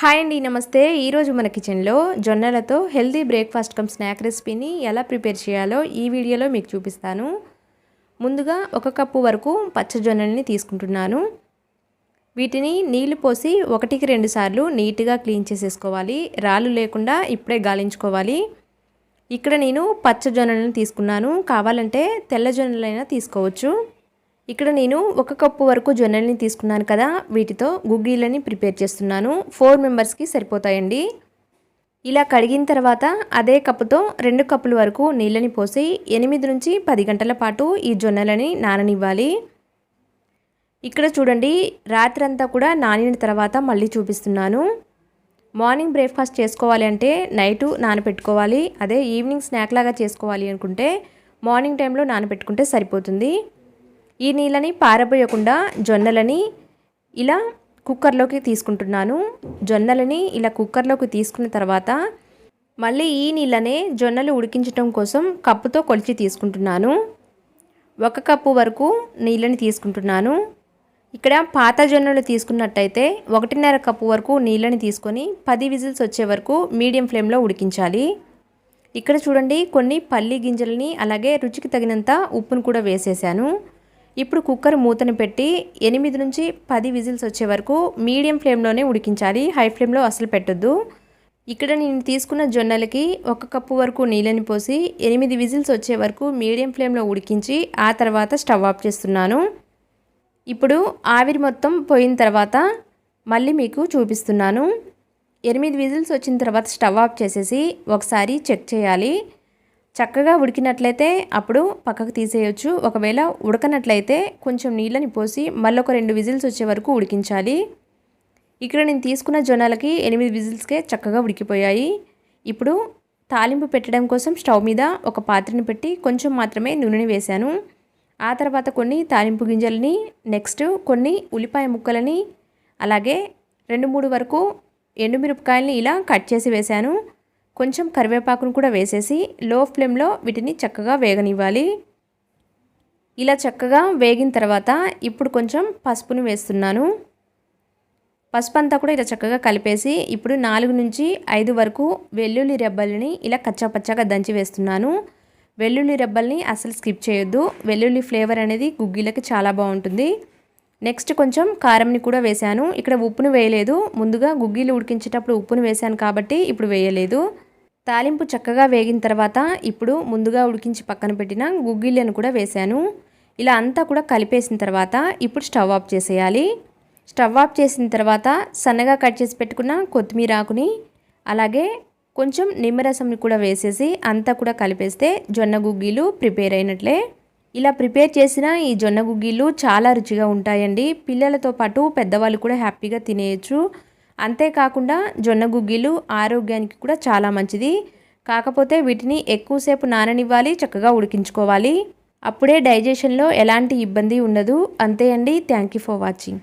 Hi అండి నమస్తే. ఈరోజు మన కిచెన్లో జొన్నలతో హెల్తీ బ్రేక్ఫాస్ట్ కమ్ స్నాక్ రెసిపీని ఎలా ప్రిపేర్ చేయాలో ఈ వీడియోలో మీకు చూపిస్తాను. ముందుగా ఒక కప్పు వరకు పచ్చజొన్నల్ని తీసుకుంటున్నాను. వీటిని నీళ్ళు పోసి ఒకటికి రెండు సార్లు నీట్గా క్లీన్ చేసేసుకోవాలి. రాళ్ళు లేకుండా ఇప్పుడే గాలించుకోవాలి. ఇక్కడ నేను పచ్చ జొన్నలను తీసుకున్నాను. కావాలంటే తెల్ల జొన్నలైనా తీసుకోవచ్చు. ఇక్కడ నేను ఒక కప్పు వరకు జొన్నల్ని తీసుకున్నాను కదా వీటితో గుగ్గీలని ప్రిపేర్ చేస్తున్నాను. ఫోర్ మెంబర్స్కి సరిపోతాయండి. ఇలా కడిగిన తర్వాత అదే కప్పుతో రెండు కప్పుల వరకు నీళ్ళని పోసి ఎనిమిది నుంచి పది గంటల పాటు ఈ జొన్నలని నాననివ్వాలి. ఇక్కడ చూడండి రాత్రంతా కూడా నానిన తర్వాత మళ్ళీ చూపిస్తున్నాను. మార్నింగ్ బ్రేక్ఫాస్ట్ చేసుకోవాలి అంటే నైటు నానపెట్టుకోవాలి. అదే ఈవినింగ్ స్నాక్ లాగా చేసుకోవాలి అనుకుంటే మార్నింగ్ టైంలో నానపెట్టుకుంటే సరిపోతుంది. ఈ నీళ్ళని పారబోయకుండా జొన్నలని ఇలా కుక్కర్లోకి తీసుకుంటున్నాను. జొన్నలని ఇలా కుక్కర్లోకి తీసుకున్న తర్వాత మళ్ళీ ఈ నీళ్ళనే జొన్నలు ఉడికించడం కోసం కప్పుతో కొలిచి తీసుకుంటున్నాను. ఒక కప్పు వరకు నీళ్ళని తీసుకుంటున్నాను. ఇక్కడ పాత జొన్నలు తీసుకున్నట్టయితే ఒకటిన్నర కప్పు వరకు నీళ్ళని తీసుకొని పది విజిల్స్ వచ్చే వరకు మీడియం ఫ్లేమ్లో ఉడికించాలి. ఇక్కడ చూడండి కొన్ని పల్లి గింజలని అలాగే రుచికి తగినంత ఉప్పును కూడా వేసేసాను. ఇప్పుడు కుక్కర్ మూతను పెట్టి ఎనిమిది నుంచి పది విజిల్స్ వచ్చే వరకు మీడియం ఫ్లేమ్లోనే ఉడికించాలి. హై ఫ్లేమ్లో అసలు పెట్టొద్దు. ఇక్కడ నేను తీసుకున్న జొన్నలకి ఒక కప్పు వరకు నీళ్ళని పోసి ఎనిమిది విజిల్స్ వచ్చే వరకు మీడియం ఫ్లేమ్లో ఉడికించి ఆ తర్వాత స్టవ్ ఆఫ్ చేస్తున్నాను. ఇప్పుడు ఆవిరి మొత్తం పోయిన తర్వాత మళ్ళీ మీకు చూపిస్తున్నాను. ఎనిమిది విజిల్స్ వచ్చిన తర్వాత స్టవ్ ఆఫ్ చేసేసి ఒకసారి చెక్ చేయాలి. చక్కగా ఉడికినట్లయితే అప్పుడు పక్కకు తీసేయచ్చు. ఒకవేళ ఉడకనట్లయితే కొంచెం నీళ్ళని పోసి మళ్ళీ ఒక రెండు విజిల్స్ వచ్చే వరకు ఉడికించాలి. ఇక్కడ నేను తీసుకున్న జొన్నలకి ఎనిమిది విజిల్స్కే చక్కగా ఉడికిపోయాయి. ఇప్పుడు తాలింపు పెట్టడం కోసం స్టవ్ మీద ఒక పాత్రని పెట్టి కొంచెం మాత్రమే నూనెని వేశాను. ఆ తర్వాత కొన్ని తాలింపు గింజలని నెక్స్ట్ కొన్ని ఉల్లిపాయ ముక్కలని అలాగే రెండు మూడు వరకు ఎండుమిరపకాయలని ఇలా కట్ చేసి వేశాను. కొంచెం కరివేపాకును కూడా వేసేసి లో ఫ్లేమ్లో వీటిని చక్కగా వేగనివ్వాలి. ఇలా చక్కగా వేగిన తర్వాత ఇప్పుడు కొంచెం పసుపుని వేస్తున్నాను. పసుపు అంతా కూడా ఇలా చక్కగా కలిపేసి ఇప్పుడు నాలుగు నుంచి ఐదు వరకు వెల్లుల్లి రెబ్బల్ని ఇలా కచ్చాపచ్చాగా దంచి వేస్తున్నాను. వెల్లుల్లి రెబ్బల్ని అసలు స్కిప్ చేయొద్దు. వెల్లుల్లి ఫ్లేవర్ అనేది గుగ్గిలకి చాలా బాగుంటుంది. నెక్స్ట్ కొంచెం కారంని కూడా వేశాను. ఇక్కడ ఉప్పును వేయలేదు. ముందుగా గుగ్గిలు ఉడికించేటప్పుడు ఉప్పును వేశాను కాబట్టి ఇప్పుడు వేయలేదు. తాలింపు చక్కగా వేగిన తర్వాత ఇప్పుడు ముందుగా ఉడికించి పక్కన పెట్టిన గుగ్గిళ్ళను కూడా వేశాను. ఇలా అంతా కూడా కలిపేసిన తర్వాత ఇప్పుడు స్టవ్ ఆఫ్ చేసేయాలి. స్టవ్ ఆఫ్ చేసిన తర్వాత సన్నగా కట్ చేసి పెట్టుకున్న కొత్తిమీర ఆకుని అలాగే కొంచెం నిమ్మరసంని కూడా వేసేసి అంతా కూడా కలిపేస్తే జొన్న గుగ్గీలు ప్రిపేర్ అయినట్లే. ఇలా ప్రిపేర్ చేసిన ఈ జొన్న గుగ్గీలు చాలా రుచిగా ఉంటాయండి. పిల్లలతో పాటు పెద్దవాళ్ళు కూడా హ్యాపీగా తినేయచ్చు. అంతేకాకుండా జొన్న గుగ్గిలు ఆరోగ్యానికి కూడా చాలా మంచిది. కాకపోతే వీటిని ఎక్కువసేపు నాననివ్వాలి చక్కగా ఉడికించుకోవాలి. అప్పుడే డైజెషన్లో ఎలాంటి ఇబ్బంది ఉండదు. అంతే అండి. Thank you for watching.